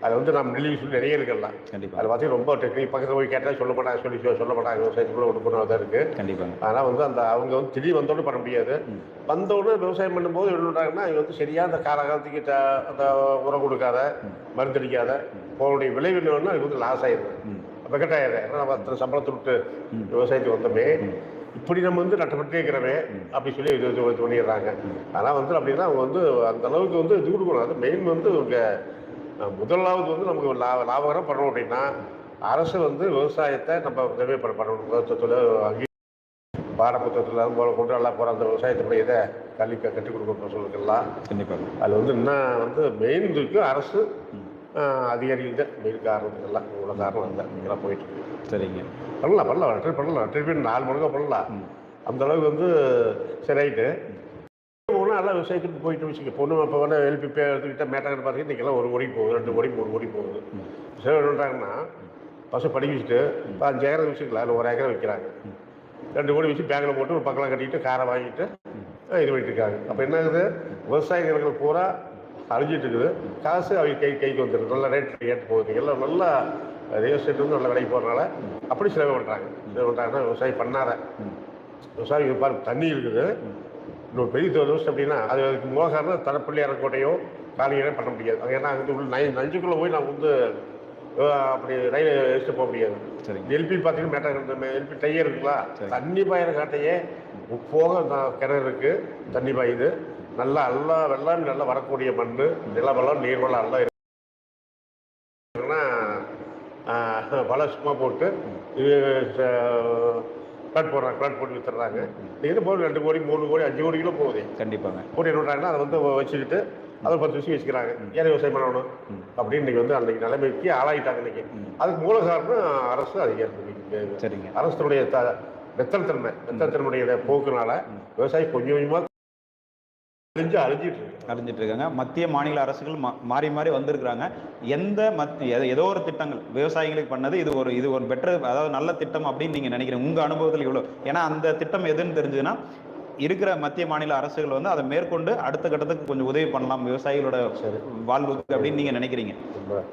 அதை வந்து நம்ம நெல்லி சொல்லி நிறைய இருக்கலாம் கண்டிப்பா. அதில் பார்த்தீங்கன்னா ரொம்ப டெக்னிக் பக்கத்தில் போய் கேட்டால் சொல்ல மாட்டாங்க சொல்லி சொல்ல மாட்டாங்க. விவசாயத்துக்குள்ள ஒன்று பண்ண தான் இருக்குது கண்டிப்பாங்க ஆனால் வந்து அந்த அவங்க வந்து திடீர் வந்தோடனே பண்ண முடியாது. வந்தோடனே விவசாயம் பண்ணும்போது என்ன பண்ணுறாங்கன்னா இவங்க வந்து சரியாக அந்த காலகாலத்துக்கு அந்த உரம் கொடுக்காத மருந்தடிக்காத போனுடைய விளைவு என்னன்னா அது வந்து லாஸ் ஆயிடுது. ம். வெக்கட் ஆயிடுது. ஏன்னா நம்ம அத்தனை சம்பளத்தை விட்டு. விவசாயத்துக்கு வந்தோமே. இப்படி நம்ம வந்து நட்டப்பட்டே இருக்கிறவே அப்படி சொல்லி இது பண்ணிடுறாங்க. ஆனால் வந்து அப்படின்னா அவங்க வந்து அந்த அளவுக்கு வந்து இது கொடுக்கணும். அது மெயின் வந்து முதலாவது வந்து நமக்கு லா லாபகரம் பண்ணணும் அப்படின்னா அரசு வந்து விவசாயத்தை நம்ம உதவி பண்ண பண்ணணும். அங்கீ பாடப்புத்தகத்தில் போல கொண்டு எல்லாம் போகிற அந்த விவசாயத்தினுடைய இதை கல்வி க- கற்றுக் கொடுக்கணும் சொல்லுங்கள்லாம் கண்டிப்பாங்க அதில் வந்து என்ன வந்து மெயின் இருக்கு. அரசு அதிகாரிகள் தான் மெயின் காரணம் எல்லாம் இவ்வளோ காரணம் இல்லை. இதெல்லாம் போயிட்டு சரிங்க. பண்ணலாம் பண்ணலாம். ட்ரை பண்ணலாம். ட்ரீட்மெண்ட் நாலு மணிக்கா பண்ணலாம். அந்த அளவுக்கு வந்து சரி ஆயிட்டு ஒன்றும் நல்லா விவசாயத்துக்கு போயிட்டு வச்சுக்க. பொண்ணு இப்போ வந்து எல்பி பே எடுத்துக்கிட்ட மேட்டாங்க பார்த்தீங்கன்னா இன்றைக்கெல்லாம் ஒரு கோடி போகுது ரெண்டு கோடி மூணு கோடி போகுது. சரி என்ன பண்ணுறாங்கன்னா பசங்க படிக்க வச்சுட்டு இப்போ அஞ்சு ஏக்கரை வச்சுக்கலாம் இல்லை ஒரு ஏக்கரை வைக்கிறாங்க. ரெண்டு கோடி வச்சு பேங்கில் போட்டு ஒரு பக்கம் கட்டிட்டு காரை வாங்கிட்டு இது பண்ணிட்டு இருக்காங்க. அப்போ என்ன ஆகுது? விவசாய நிலங்கள் பூரா அழிஞ்சிட்டு இருக்குது. காசு அவங்க கை கைக்கு வந்துடுது நல்ல ரேட் ஏற்று போகுது. எல்லாம் நல்லா ரியல் எஸ்டேட் வந்து நல்ல விலைக்கு போகிறனால அப்படி செலவு பண்ணுறாங்க செலவு பண்ணுறாங்கன்னா விவசாயம் பண்ணாத. விவசாயம் இது பாரு தண்ணி இருக்குது. இன்னொரு பெரிய தோசை அப்படின்னா அது அதுக்கு மோகாரம் தரப்பள்ளி அறக்கோட்டையோ காலிகளோ பண்ண முடியாது. ஏன்னா அங்கே உள்ள நை நஞ்சுக்குள்ளே போய் நான் வந்து அப்படி ரயில் எடுத்துட்டு போக முடியாது. சரிங்க. எல்பி பார்த்தீங்கன்னா மேட்டர் எல்பி டையர் இருக்குங்களா? சரி. தண்ணி பாயிற காட்டையே போக கிணறு இருக்கு தண்ணி பாயுது. நல்லா எல்லா வெள்ளாமை நல்லா வரக்கூடிய மண் நிலவளம் நீர்வளம் எல்லாம் இருக்குன்னா வலை சும்மா போட்டு ஃப்ளாட் போடுறாங்க ஃப்ளாட் போட்டு வித்துடுறாங்க. இது போது ரெண்டு கோடி மூணு கோடி அஞ்சு கோடி கிலோ போகுது. கண்டிப்பாங்க. போட்டு என்ன அதை வந்து வச்சுக்கிட்டு அதை பத்து வருஷம் வச்சுக்கிறாங்க. ஏன் விவசாயம் பண்ணணும்? அப்படின்னு இன்னைக்கு வந்து அன்னைக்கு நிலைமைக்கு ஆளாயிட்டாங்க இன்னைக்கு. அதுக்கு மூல காரணம் அரசு அதிகாரம் சரிங்க. அரசனுடைய த வெத்தனத்தன்மை வெத்தனத்தன்மையுடைய போக்குனால விவசாயம் கொஞ்சம் கொஞ்சமாக அழிஞ்சு அழிஞ்சிட்டு இருக்கு அறிஞ்சிட்டு இருக்காங்க மத்திய மாநில அரசுகள் மாறி மாறி வந்திருக்கிறாங்க. எந்த மத்திய எத- ஏதோ ஒரு திட்டங்கள் விவசாயிகளுக்கு பண்ணது இது ஒரு இது ஒரு பெட்டர் அதாவது நல்ல திட்டம் அப்படின்னு நீங்க நினைக்கிறீங்க. உங்க அனுபவத்தில் இவ்வளோ ஏன்னா அந்த திட்டம் எதுன்னு தெரிஞ்சுதுன்னா இருக்கிற மத்திய மாநில அரசுகள் வந்து அதை மேற்கொண்டு அடுத்த கட்டத்துக்கு கொஞ்சம் உதவி பண்ணலாம். விவசாயிகளோட. வாழ்வுக்கு அப்படின்னு நீங்க நினைக்கிறீங்க.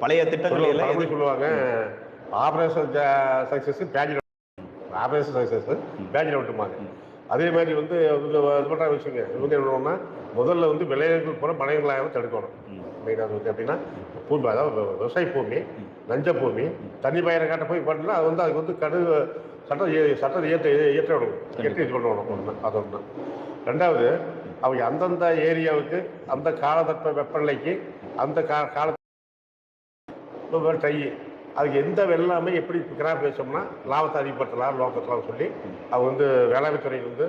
பழைய திட்டங்கள் எல்லாம் சொல்லுவாங்க. ஆபரேஷன் சக்சஸ் பேஜில் ஆபரேஷன் சக்சஸ் பேஜில் விட்டுமாங்க அதே மாதிரி வந்து பண்ணுறாங்க வச்சுங்க இது வந்து என்ன பண்ணுவோம்னா முதல்ல வந்து விளையாட்டுகள் போகிற மனைவிகளாக தடுக்கணும். மெயினாக வந்து எப்படின்னா பூமி அதாவது விவ- விவசாய பூமி நஞ்ச பூமி தண்ணி பயிரை காட்ட போய் பண்ணால் அது வந்து அதுக்கு வந்து கடு சட்டம் சட்டம் ஏற்ற ஏற்ற விடணும். ஏற்றி இது பண்ணணும். ஒன்று அது ஒன்று ரெண்டாவது அவங்க அந்தந்த ஏரியாவுக்கு அந்த காலதட்ப வெப்பநிலைக்கு அந்த கா கால டை அதுக்கு எந்த வெள்ளாமை எப்படி கிராப் பேசோம்னா லாபத்தை அதிகப்படுத்தலாம் லோக்கத்தலாம் சொல்லி அவங்க வந்து வேளாண்மைத்துறையில் வந்து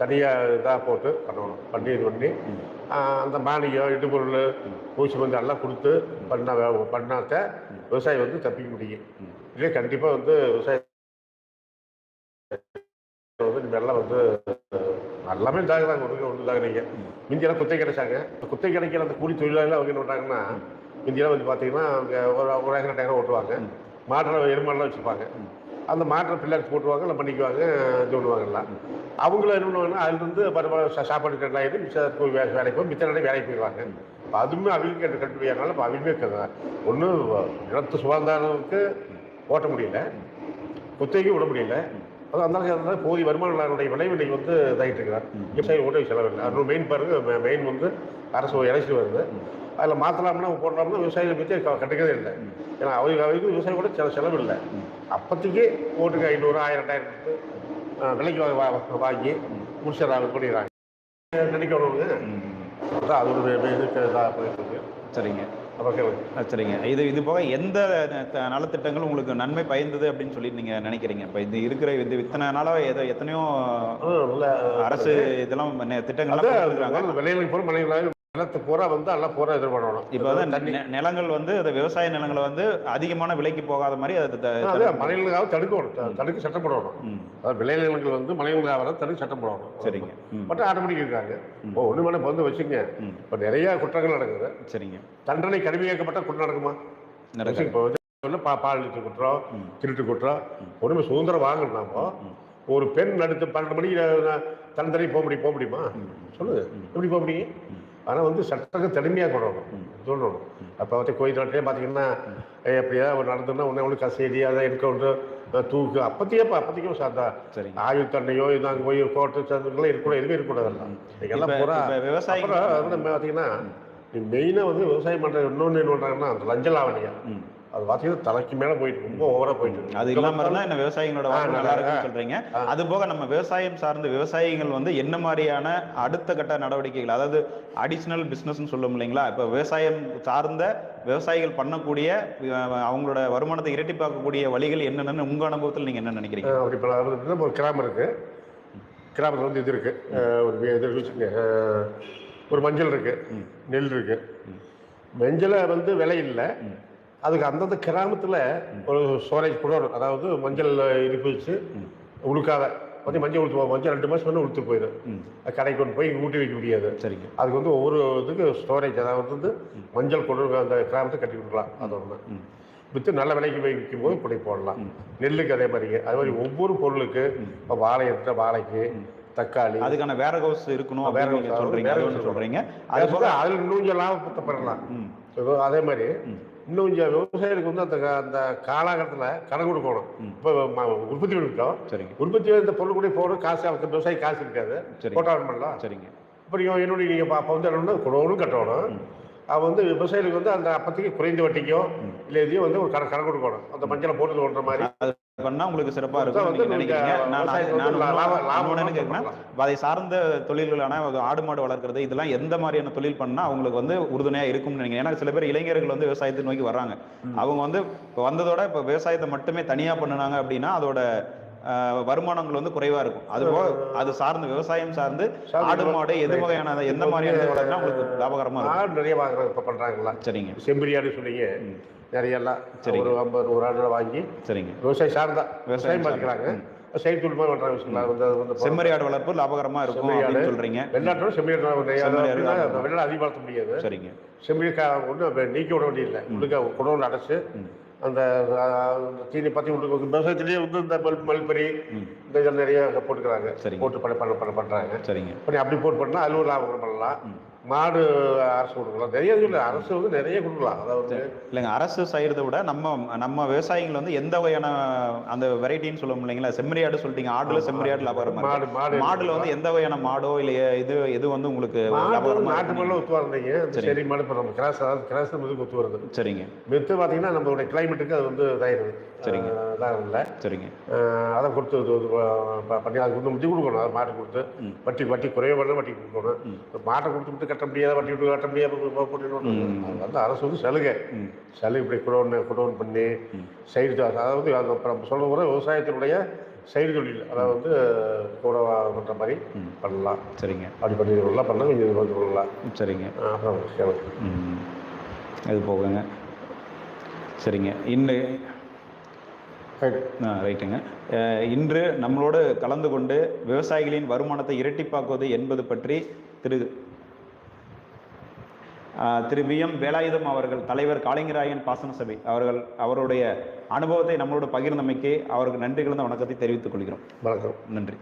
தனியாக இதாக போட்டு பண்ணணும் பண்ணி இது பண்ணி அந்த மானியம் இடுபொருள் பூச்சி மருந்து எல்லாம் கொடுத்து பண்ண பண்ணாத்த விவசாயி வந்து தப்பிக்க முடியும். இதே கண்டிப்பாக வந்து விவசாயம் வந்து இனிமேல்லாம் வந்து எல்லாமே இதாகிறாங்க ஒன்று ஒன்று இதாகிறீங்க. முந்தியெல்லாம் குத்தை கிடைச்சாங்க குத்தை கிடைக்கிற அந்த கூலி தொழிலாளர்கள் அவங்க என்ன பண்ணுறாங்கன்னா முந்தியெல்லாம் வந்து பார்த்தீங்கன்னா அவங்க ஒரு ஒரு ஏக்கர் ரெண்டாயிரம் ஓட்டுவாங்க. மாட்டில் எருமாடெல்லாம் வச்சுருப்பாங்க. அந்த மாட்டில் பிள்ளைக்கு போட்டுவாங்க இல்லை பண்ணிக்குவாங்க இது பண்ணுவாங்கலாம் அவங்கள என்ன பண்ணுவாங்கன்னா அதுலேருந்து பரவாயில்ல சாப்பாடு ரெண்டாயிரம் மிச்சம் போய் வே வேலைக்கு போய் மிச்ச நேரம் வேலைக்கு போயிடுவாங்க. இப்போ அதுவுமே அவங்களுக்கு கட்டு கட்டுப்படியானால இப்போ அவங்களுமே ஒன்றும் நிலத்து சுகாதாரத்துக்கு ஓட்ட முடியல. குத்தகைக்கு விட முடியல. அது அந்த அதனால போதிய வருமானங்களுடைய விளைவு இன்னைக்கு வந்து இதாகிட்டு இருக்கிறார். விவசாயம் ஓட்ட செலவில்லை அது மெயின் பாருங்க மெயின் வந்து அரசு எலெக்ஷன் வருது. அதில் மாற்றலாம்னா போடலாம்னா விவசாயிகளை பற்றி கட்டுக்கதே இல்லை. ஏன்னா அவங்க அவங்களுக்கு விவசாயம் கூட செல செலவு இல்லை. அப்போதைக்கு ஓட்டுக்கு ஐநூறு ஆயிரம் ரெண்டாயிரம் கொடுத்து விலைக்கு வாங்கி முடிச்சிடறாங்க பண்ணிடுறாங்க. நினைக்கணுங்க. அதான் அது ஒரு வே- இதுக்கு இதாக இருக்கு. சரிங்க. சரிங்க. இது இது போக எந்த த- நலத்திட்டங்கள் உங்களுக்கு நன்மை பயந்தது அப்படின்னு சொல்லி நீங்க நினைக்கிறீங்க? இப்போ இது இருக்கிற இது இத்தனை நாளாக ஏதோ எத்தனையோ அரசு இதெல்லாம் திட்டங்கள்லாம் போகிற மலைகளாக நிலத்து பூரா வந்து எல்லாம் பூரா இது பண்ணணும். இப்போ வந்து நிலங்கள் வந்து அந்த விவசாய நிலங்களை வந்து அதிகமான விலைக்கு போகாத மாதிரி அது மலைகளுக்காக தடுக்கணும். தடுக்க சட்டம் போடணும் அதாவது விளைநிலங்கள் வந்து மலைகளுக்காக தடுக்க சட்டம் போடணும் சரிங்க பட் ஆட்டோமேட்டிக் இருக்காங்க. இப்போ ஒன்று இப்போ வந்து வச்சுங்க. இப்போ நிறைய குற்றங்கள் நடக்குது. சரிங்க. தண்டனை கடுமையாக்கப்பட்ட குற்றம் நடக்குமா. இப்போ வந்து பா பால் திருட்டு குற்றம். திருட்டு குற்றம் ஒன்றுமே சுதந்திரம் வாங்கணும்னாமோ ஒரு பெண் அடுத்து பன்னெண்டு மணிக்கு தண்டனை போக முடியும் போக முடியுமா? சொல்லுங்க. எப்படி போக முடியும்? ஆனால் வந்து சட்டத்தை தனிமையாக கொள்ளணும் சொல்லணும் அப்போ வந்து கோயில் நாட்டிலே பார்த்தீங்கன்னா எப்படியாவது ஒரு நடந்ததுன்னா உடனே ஒன்று கசேடி அதை என்கவுண்டர் தூக்கு அப்போத்தையே அப்போதைக்கும் சாத்தா சரிங்க. ஆயுள் தண்டையோ இது அங்கே போய் கோர்ட்டு சந்தங்களாம் இருக்கக்கூடாது எதுவுமே இருக்கக்கூடாதெல்லாம் இதெல்லாம் பூரா நம்ம பார்த்தீங்கன்னா மெயினாக வந்து விவசாயம் பண்ணுற இன்னொன்று என்ன பண்ணுறாங்கன்னா அந்த லஞ்ச லாவணியா. அது பார்த்தீங்கன்னா தலைக்கு மேலே போயிட்டு ரொம்ப ஓவராக போயிட்டு இருக்கு. அது இல்லாம இருந்தா என்ன விவசாயிகளோட வாழ்க்கை நல்லா இருக்குன்னு ஆ. அது போக நம்ம விவசாயம் சார்ந்த விவசாயிகள் வந்து என்ன மாதிரியான அடுத்த கட்ட நடவடிக்கைகள் அதாவது அடிஷனல் பிசினஸ்னு சொல்லும் இல்லைங்களா? இப்போ விவசாயம் சார்ந்த விவசாயிகள் பண்ணக்கூடிய அவங்களோட வருமானத்தை இரட்டிப்பாக்கக்கூடிய வழிகள் என்னென்னு உங்க அனுபவத்தில் நீங்க என்ன நினைக்கிறீங்க? இப்போ ஒரு கிராமம் இருக்குது கிராமத்தில் வந்து இது இருக்குது ஒரு இது ஒரு மஞ்சள் இருக்குது நெல் இருக்குது மஞ்சளை வந்து விலை இல்லை. அதுக்கு அந்தந்த கிராமத்தில் ஒரு ஸ்டோரேஜ் கொடுக்கணும் அதாவது மஞ்சள் இருப்பு வச்சு உழுக்காத. கொஞ்சம் மஞ்சள் உளுத்து மஞ்சள் ரெண்டு மாதம் வந்து உளுத்து போயிடும். கடைக்கு கொண்டு போய் ஊட்டி வைக்க முடியாது. சரிங்க. அதுக்கு வந்து ஒவ்வொரு இதுக்கு ஸ்டோரேஜ் அதாவது வந்து மஞ்சள் கொண்டு அந்த கிராமத்தை கட்டி கொடுக்கலாம். அது ஒன்று விற்று நல்ல விலைக்கு போய் விற்கும் போது இப்படி போடலாம் நெல்லுக்கு அதே மாதிரிங்க. அது மாதிரி ஒவ்வொரு பொருளுக்கு இப்போ வாழை எடுத்த வாழைக்கு தக்காளி. அதுக்கான வேற ஹவுஸ் இருக்கணும் வேற சொல்றீங்க. சொல்றீங்க. அது போக அதில் இன்னும் லாபத்தை பெறலாம். அதே மாதிரி. இன்னும் கொஞ்சம் விவசாயிகளுக்கு வந்து அந்த அந்த காலகட்டத்தில் கடன் கொடுக்கணும். இப்போ உற்பத்தி பண்ணிட்டோம். சரிங்க. உற்பத்தி இந்த பொருள் கூட போகணும் காசு அவருக்கு விவசாயி காசு இருக்காது. போட்டாலும் பண்ணலாம் சரிங்க. அப்புறம் என்னுடைய நீங்கள் அப்போ வந்து என்ன கொடுக்கணும் கட்டணும். அவன் வந்து விவசாயிகளுக்கு வந்து அந்த அப்போதைக்கு குறைந்த வட்டிக்கோ இல்லை எதையும் வந்து ஒரு கடன் கடன் கொடுக்கணும். அந்த மஞ்சளை போட்டு கொண்ட மாதிரி. பண்ணா உங்களுக்கு சிறப்பா இருக்கும் நீங்க நினைக்கிறீங்க. நான் அதை சார்ந்த தொழில்களான ஆடு மாடு வளர்க்குறது இதெல்லாம் எந்த மாதிரியான தொழில் பண்ணா அவங்களுக்கு வந்து உறுதுணையா இருக்கும்னு நினைக்கிறேன். ஏன்னா சில பேர் இளைஞர்கள் வந்து விவசாயத்தை நோக்கி வர்றாங்க. அவங்க வந்து வந்ததோட இப்போ விவசாயத்தை மட்டுமே தனியா பண்ணுனாங்க அப்படின்னா அதோட வருமானங்கள் வந்து குறைவா இருக்கும். அது அது சார்ந்து விவசாயம் சார்ந்து ஆடு மாடு எது. வகையான எந்த மாதிரியான உங்களுக்கு லாபகரமா இருக்கும். நிறைய வாங்குறாங்க இப்போ பண்ணுறாங்களா சரிங்க. செம்பரியாடு சொல்லிங்க ம். நிறைய எல்லாம் சரிங்க. ஒரு ஐம்பது ஒரு ஆடு வாங்கி சரிங்க. விவசாயி சார்ந்தா விவசாயம் விவசாயம் பார்த்துக்கிறாங்க தொழில் மாதிரி பண்ணுறாங்க வச்சுக்கலாம் வந்து அது வந்து செம்மறி ஆடு வளர்ப்பு லாபகரமா இருக்கும் அப்படின்னு ஆடு. சொல்றீங்க. வெள்ளாட்டோட செம்மறி நிறைய செம்மறி ஆடு அப்படின்னா லாபம். அந்த வெள்ளாடு அதிகம் வளர்த்த முடியாது. சரிங்க. செம்மறி கா ஒன்றும் நீக்கி விட வேண்டியதில்லை. உள்ளுக்க குடோன் அடைச்சு. அந்த தீனி பற்றி வந்து விவசாயத்திலேயே வந்து இந்த மல் மல்பரி இந்த இதெல்லாம் நிறைய போட்டுக்கிறாங்க. போட்டு பண்ண பண்ண பண்ண பண்ணுறாங்க. சரிங்க. அப்படி போட்டு பண்ணால் அதுவும் லாபம் பண்ணலாம். மாடு அரசு கொடுக்கலாம். நிறைய இல்லை அரசு வந்து நிறைய கொடுக்கலாம். அதாவது இல்லைங்க அரசு செய்யறதை விட நம்ம நம்ம விவசாயிகள் வந்து எந்த வகையான அந்த வெரைட்டின்னு சொல்ல இல்லைங்களா செம்மறி ஆடு சொல்லிட்டீங்க. ஆடுல செம்மறி ஆடு லாபகரமா மாடு. மாடு மாடுல வந்து எந்த வகையான மாடோ இல்ல இது எது வந்து உங்களுக்கு நாட்டு? மாடுல ஒத்து வரலைங்க சரி. மாடு இப்போ நம்ம கிராஸ் அதாவது கிராஸ் வந்து ஒத்து வருது. சரிங்க. மெத்து பார்த்தீங்கன்னா நம்மளுடைய கிளைமேட்டுக்கு அது வந்து இதாயிருது சரிங்க. இதாக இல்லை. சரிங்க. அதை கொடுத்து பண்ணி அதுக்கு வந்து முடி கொடுக்கணும். அது மாட்டை கொடுத்து. வட்டி வட்டி குறைய பண்ண வட்டி கொடுக்கணும். மாட்டை கொடுத்து விட்டு கட்ட முடியாத வட்டி விட்டு கட்ட முடியாத போட்டு ம். அது வந்து அரசு வந்து சலுகை. சலுகை இப்படி குடோன் குடோன் பண்ணி. சைடு அதாவது அது அப்புறம் சொல்ல கூட விவசாயத்தினுடைய சைடு தொழில். அதாவது வந்து கூட பண்ணுற மாதிரி. பண்ணலாம். சரிங்க. அப்படி பண்ணி இதெல்லாம் பண்ணால் கொஞ்சம் கொஞ்சம் பண்ணலாம் சரிங்க. அப்புறம் அது போகுங்க. சரிங்க. ஆ, ரைட்டுங்க. இன்று நம்மளோடு கலந்து கொண்டு விவசாயிகளின் வருமானத்தை இரட்டிப்பாக்குவது என்பது பற்றி திரு திரு வி எம் வேலாயுதம் அவர்கள் தலைவர் காளிங்கராயன் பாசன சபை அவர்கள் அவருடைய அனுபவத்தை நம்மளோடு பகிர்ந்தமைக்கு அவருக்கு நன்றி கலந்த வணக்கத்தை தெரிவித்துக் கொள்கிறோம். வணக்கம். நன்றி.